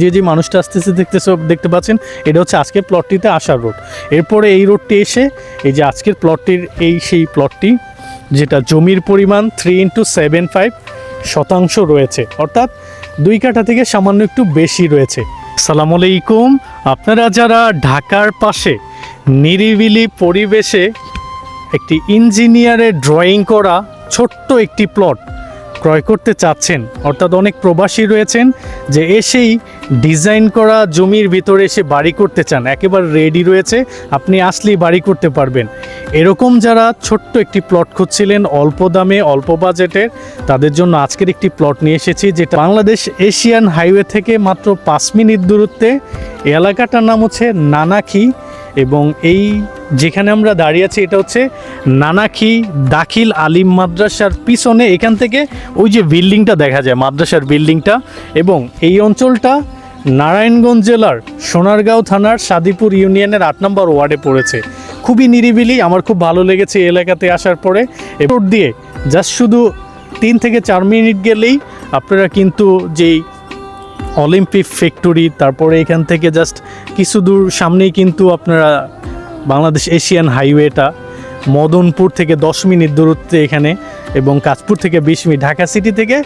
যে যে মানুষটা আসতেছে দেখতেছে, দেখতে পাচ্ছেন, এটা হচ্ছে আজকের প্লটটিতে আসার রোড এরপরে এই রোডটি এসে, এই যে আজকের প্লটটির এই সেই প্লটটি যেটা জমির পরিমাণ থ্রি ইন্টু সেভেন ফাইভ শতাংশ রয়েছে। অর্থাৎ দুই কাঠা থেকে সামান্য একটু বেশি রয়েছে। সালাম আলাইকুম। আপনারা যারা ঢাকার পাশে নিরিবিলি পরিবেশে একটি ইঞ্জিনিয়ারের ড্রয়িং করা ছোট্ট একটি প্লট ক্রয় করতে চাচ্ছেন, অর্থাৎ অনেক প্রবাসী রয়েছেন, যে এসেই ডিজাইন করা জমির ভিতরে এসে বাড়ি করতে চান, একেবারে রেডি রয়েছে, আপনি আসলেই বাড়ি করতে পারবেন। এরকম যারা ছোট্ট একটি প্লট খুঁজছিলেন, অল্প দামে, অল্প বাজেটের তাদের জন্য আজকের একটি প্লট নিয়ে এসেছি, যেটা বাংলাদেশ এশিয়ান হাইওয়ে থেকে মাত্র পাঁচ মিনিট দূরত্বে। এলাকাটার নাম হচ্ছে নানাখি এবং এই যেখানে আমরা দাঁড়িয়ে আছি, এটা হচ্ছে নানাখি দাখিল আলিম মাদ্রাসার পিছনে। এখান থেকে ওই যে বিল্ডিংটা দেখা যায়, মাদ্রাসার বিল্ডিংটা এবং এই অঞ্চলটা নারায়ণগঞ্জ জেলার সোনারগাঁও থানার সাদিপুর ইউনিয়নের আট নম্বর ওয়ার্ডে পড়েছে। খুবই নিরিবিলি, আমার খুব ভালো লেগেছে এলাকাতে আসার পরে। এরপর দিয়ে জাস্ট শুধু তিন থেকে চার মিনিট গেলেই আপনারা কিন্তু যেই অলিম্পিক ফ্যাক্টরি, তারপরে এখান থেকে জাস্ট কিছু দূর সামনেই কিন্তু আপনারা বাংলাদেশ এশিয়ান হাইওয়েটা, মদনপুর থেকে দশ মিনিট দূরত্বে এখানে এবং কাজপুর থেকে বিশ মিনিট, ঢাকা সিটি থেকে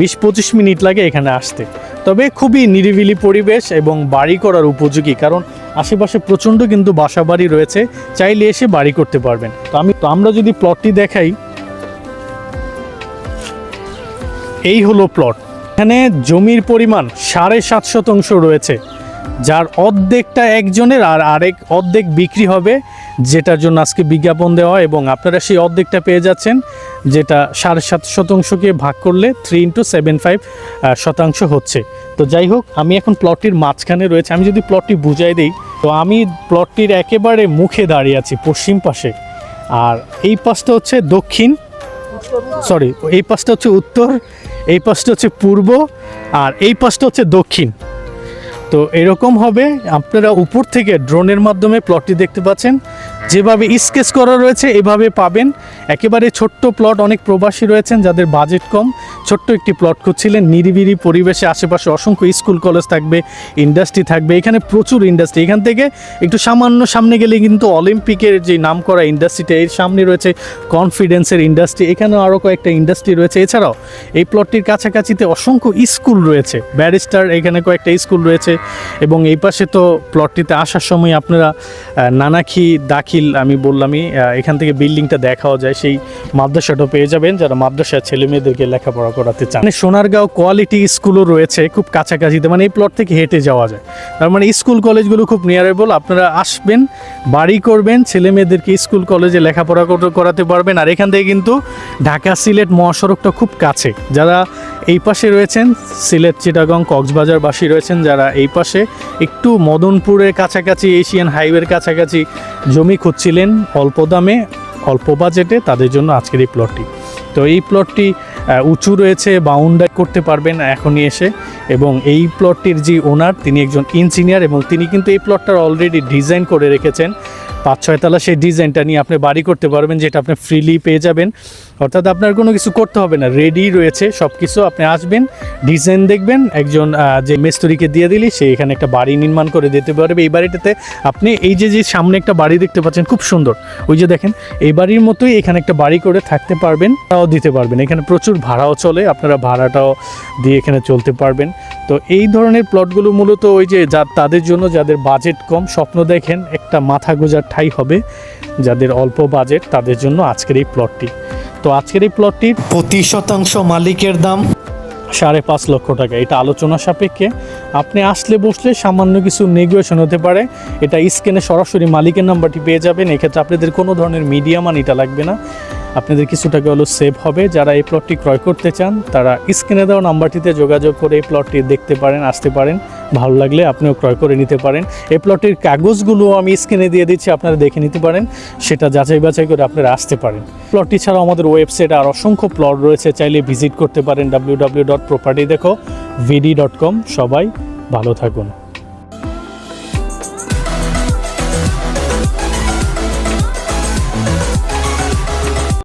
বিশ পঁচিশ মিনিট লাগে এখানে আসতে। তবে খুবই নিরিবিলি পরিবেশ এবং বাড়ি করার উপযোগী, কারণ আশেপাশে প্রচণ্ড কিন্তু বাসা বাড়ি রয়েছে, চাইলে এসে বাড়ি করতে পারবেন। তো আমি, তো আমরা যদি প্লটটি দেখাই, এই হলো প্লট এখানে জমির পরিমাণ সাড়ে সাত শতাংশ রয়েছে, যার অর্ধেকটা একজনের আর আরেক অর্ধেক বিক্রি হবে, যেটার জন্য আজকে বিজ্ঞাপন দেওয়া এবং আপনারা সেই অর্ধেকটা পেয়ে যাচ্ছেন। যেটা সাড়ে সাত শতাংশকে ভাগ করলে থ্রি ইন্টু সেভেন ফাইভ শতাংশ হচ্ছে। তো যাই হোক, আমি এখন প্লটটির মাঝখানে রয়েছে। আমি যদি প্লটটি বুঝাই দিই, তো আমি প্লটটির একেবারে মুখে দাঁড়িয়ে আছি, পশ্চিম পাশে। আর এই পাশটা হচ্ছে দক্ষিণ সরি এই পাশটা হচ্ছে উত্তর, এই পাশটা হচ্ছে পূর্ব, আর এই পাশটা হচ্ছে দক্ষিণ। তো এরকম হবে, আপনারা উপর থেকে ড্রোনের মাধ্যমে প্লটটি দেখতে পাচ্ছেন। যেভাবে স্কেচ করা রয়েছে, এভাবে পাবেন। একেবারে ছোট্ট প্লট অনেক প্রবাসী রয়েছেন যাদের বাজেট কম। ছোট্ট একটি প্লট খুঁজছিলেন নিরিবিরি পরিবেশে, আশেপাশে অসংখ্য স্কুল কলেজ থাকবে ইন্ডাস্ট্রি থাকবে, এখানে প্রচুর ইন্ডাস্ট্রি এখান থেকে একটু সামান্য সামনে গেলে কিন্তু অলিম্পিকের যে নাম করা ইন্ডাস্ট্রিটা এর সামনে রয়েছে কনফিডেন্সের ইন্ডাস্ট্রি এখানেও আরও কয়েকটা ইন্ডাস্ট্রি রয়েছে। এছাড়াও এই প্লটটির কাছাকাছিতে অসংখ্য স্কুল রয়েছে। ব্যারিস্টার এখানে কয়েকটা স্কুল রয়েছে। এবং এই পাশে তো প্লটটিতে আসার সময় আপনারা নানাখি দাখিল আমি বললামই এখান থেকে বিল্ডিংটা দেখাও যায়, সেই মাদ্রাসাটাও পেয়ে যাবেন যারা মাদ্রাসার ছেলে মেয়েদেরকে লেখাপড়া করাতে চান। মানে সোনারগাঁও কোয়ালিটি স্কুলও রয়েছে, খুব কাছাকাছিতে মানে এই প্লট থেকে হেঁটে যাওয়া যায়। তার মানে স্কুল কলেজগুলো খুব নিয়ারেবল আপনারা আসবেন, বাড়ি করবেন, ছেলে মেয়েদেরকে স্কুল কলেজে লেখাপড়া করাতে পারবেন। আর এখান থেকে কিন্তু ঢাকা সিলেট মহাসড়কটা খুব কাছে। যারা এই পাশে রয়েছেন সিলেট, চিটাগং কক্সবাজারবাসী রয়েছেন যারা এই পাশে একটু মদনপুরের কাছাকাছি, এশিয়ান হাইওয়ের কাছাকাছি জমি খুঁজছিলেন। অল্প দামে, অল্প বাজেটে তাদের জন্য আজকের এই প্লটটি। তো এই প্লটটি উঁচু রয়েছে, বাউন্ডারি করতে পারবেন এখনই এসে এবং এই প্লটটির যে ওনার, তিনি একজন ইঞ্জিনিয়ার এবং তিনি কিন্তু এই প্লটটার অলরেডি ডিজাইন করে রেখেছেন। পাঁচ ছয়তলা সেই ডিজাইনটা নিয়ে আপনি বাড়ি করতে পারবেন, যেটা আপনি ফ্রিলি পেয়ে যাবেন। অর্থাৎ আপনার কোনো কিছু করতে হবে না রেডি রয়েছে সব কিছু আপনি আসবেন ডিজাইন দেখবেন, একজন যে মিস্ত্রিকে দিয়ে দিলি, সে এখানে একটা বাড়ি নির্মাণ করে দিতে পারবে। এই বাড়িটাতে আপনি এই যে যে সামনে একটা বাড়ি দেখতে পাচ্ছেন, খুব সুন্দর। ওই যে দেখেন, এই বাড়ির মতোই এখানে একটা বাড়ি করে থাকতে পারবেন, তাও দিতে পারবেন। এখানে প্রচুর ভাড়াও চলে, আপনারা ভাড়াটাও দিয়ে এখানে চলতে পারবেন। তো এই ধরনের প্লটগুলো মূলত ওই যে যা তাদের জন্য যাদের বাজেট কম স্বপ্ন দেখেন একটা মাথা গোজার ঠাই হবে যাদের অল্প বাজেট তাদের জন্য আজকের এই প্লটটি তো আজকের এই প্লটটির প্রতি শতাংশ মালিকের দাম? সাড়ে পাঁচ লক্ষ টাকা। এটা আলোচনা সাপেক্ষে। আপনি আসলে বসলে সামান্য কিছু নেগোয়েশন হতে পারে। এটা স্ক্যানে সরাসরি মালিকের নাম্বারটি পেয়ে যাবেন। এক্ষেত্রে আপনাদের কোনো ধরনের মিডিয়া মানিটা লাগবে না। আপনাদের কিছু টাকা হলো সেভ হবে। যারা এই প্লটটি ক্রয় করতে চান, তারা স্ক্রিনে দেওয়া নাম্বারটিতে যোগাযোগ করে এই প্লটটি দেখতে পারেন, আসতে পারেন। ভালো লাগলে আপনিও ক্রয় করে নিতে পারেন। এই প্লটের কাগজগুলো আমি স্ক্রিনে দিয়ে দিচ্ছি, আপনারা দেখে নিতে পারেন। সেটা যাচাই বাছাই করে আপনারা আসতে পারেন। প্লটটি ছাড়াও আমাদের ওয়েবসাইটে আর অসংখ্য প্লট রয়েছে। চাইলে ভিজিট করতে পারেন ডাব্লিউ ডাব্লিউ ডট প্রপার্টি দেখো ভিডি ডট কম সবাই ভালো থাকুন।